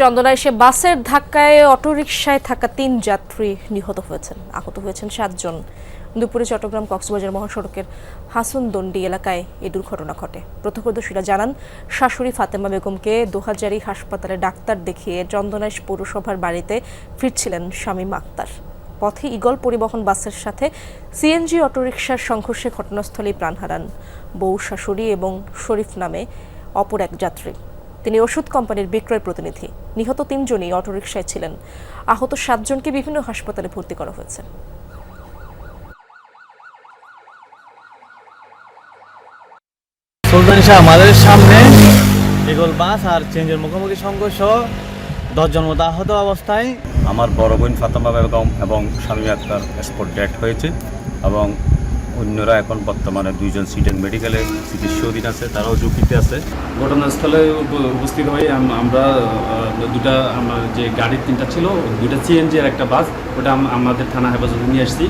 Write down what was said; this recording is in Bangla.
চন্দনা এসে বাসের ধাক্কায় অটোরিকশায় থাকা তিন যাত্রী নিহত হয়েছেন। আহত হয়েছেন সাতজন। দুপুরে চট্টগ্রাম কক্সবাজার মহাসড়কের হাসনদন্ডি এলাকায় এই দুর্ঘটনা ঘটে। প্রত্যক্ষদর্শীরা জানান, শাশুড়ি ফাতেমা বেগমকে দোহাজারি হাসপাতালে ডাক্তার দেখিয়ে চন্দনাইশ পৌরসভার বাড়িতে ফিরছিলেন শামীম আক্তার। পথে ইগল পরিবহন বাসের সাথে সিএনজি অটোরিকশার সংঘর্ষে ঘটনাস্থলেই প্রাণ হারান বউ শাশুড়ি এবং শরীফ নামে অপর এক যাত্রী। তিনি ওষুধ কোম্পানির বিক্রয় প্রতিনিধি। নিহত তিনজনই অটোরিকশায় ছিলেন। আহত সাতজনকে বিভিন্ন হাসপাতালে ভর্তি করা হয়েছে। সুলতান শাহ আমাদের সামনে এগোল বাস আর চেঞ্জের মুখোমুখি সংঘর্ষ। দশজন মতো আহত অবস্থায়। আমার বড় বোন ফাতেমা বেগম এবং স্বামী আক্তার স্পট ডেট হয়েছে এবং অন্যরা এখন বর্তমানে দুইজন সিটেন মেডিকেলে চিকিৎসাধীন আছে, তারাও ঝুঁকিতে আছে। ঘটনাস্থলে উপ- উপস্থিত হয়ে আমরা দুটা, আমার যে গাড়ির তিনটা ছিল দুটা সিএনজি আর একটা বাস, ওটা আমাদের থানা হেফাজতে নিয়ে আসছি।